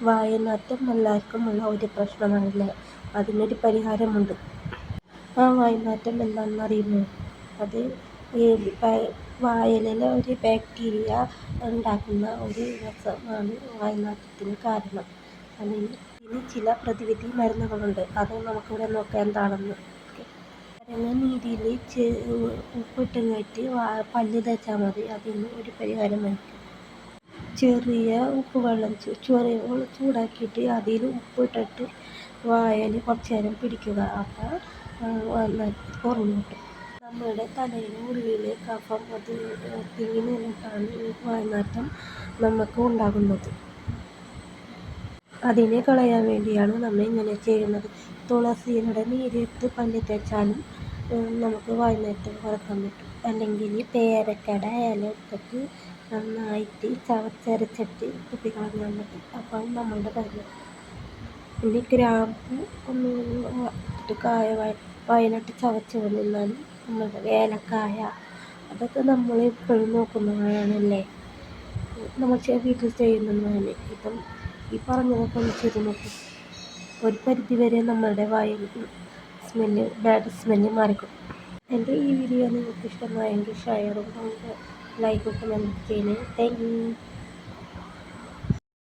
വായനാറ്റം എല്ലാവർക്കുമുള്ള ഒരു പ്രശ്നമാണല്ലേ? അതിനൊരു പരിഹാരമുണ്ട്. ആ വായനാറ്റം എന്താണെന്ന് അറിയുമോ അത് ഈ ഒരു ബാക്ടീരിയ ഉണ്ടാക്കുന്ന ഒരു രസമാണ് വായനാറ്റത്തിന് കാരണം. അതിന് ഇതിന് ചില പ്രതിവിധി മരുന്നുകളുണ്ട്. അത് നമുക്കിവിടെ നോക്കാം എന്താണെന്ന്. നാരങ്ങ ഉപ്പിട്ട് കയറ്റി പല്ല് തേച്ചാൽ മതി. അതിന് ഒരു പരിഹാരമായിരിക്കും. ചെറിയ ഉപ്പ് വെള്ളം ചെറിയ ചൂടാക്കിയിട്ട് അതിൽ ഉപ്പിട്ടിട്ട് വായിൽ കുറച്ച് നേരം പിടിക്കുക. അപ്പോൾ കുറഞ്ഞു കിട്ടും നമ്മുടെ തലയിലെ ഉള്ളിലെ കഫം അത് തിങ്ങി നിന്നിട്ടാണ് ഈ വായനാറ്റം നമുക്ക് ഉണ്ടാകുന്നത്. അതിനെ കളയാൻ വേണ്ടിയാണ് നമ്മൾ ഇങ്ങനെ ചെയ്യുന്നത്. തുളസിയുടെ നീരെടുത്ത് പല്ലിൽ തേച്ചാലും നമുക്ക് വായനാറ്റം കുറയ്ക്കാൻ പറ്റും. അല്ലെങ്കിൽ പേരക്കയുടെ ഇല എടുത്തിട്ട് നന്നായിട്ട് ചവച്ചരച്ചിട്ട് തുപ്പിക്കളഞ്ഞാൽ മതി. അപ്പം നമ്മളുടെ കാര്യം. പിന്നെ ഗ്രാമ്പു ഒന്ന് ഇട്ടിട്ട് കായ വയനാട്ട് ചവച്ച് നിന്നാലും നമ്മളുടെ ഏലക്കായ അതൊക്കെ നമ്മൾ എപ്പോഴും നോക്കുന്നതാണല്ലേ നമ്മൾ വീട്ടിൽ ചെയ്യുന്നതാണ് ഇപ്പം ഈ പറഞ്ഞതൊക്കെ ഒന്ന് ഒരു പരിധി വരെ നമ്മളുടെ വായിൽ സ്മെല്ല് ബാഡ് സ്മെല്ല് മാറിക്കും എന്റെ ഈ വീഡിയോ നിങ്ങൾക്ക് ഇഷ്ടമായെങ്കിൽ ഷെയറും ലൈക്കും കമന്റ് ചെയ്യണേ. Thank you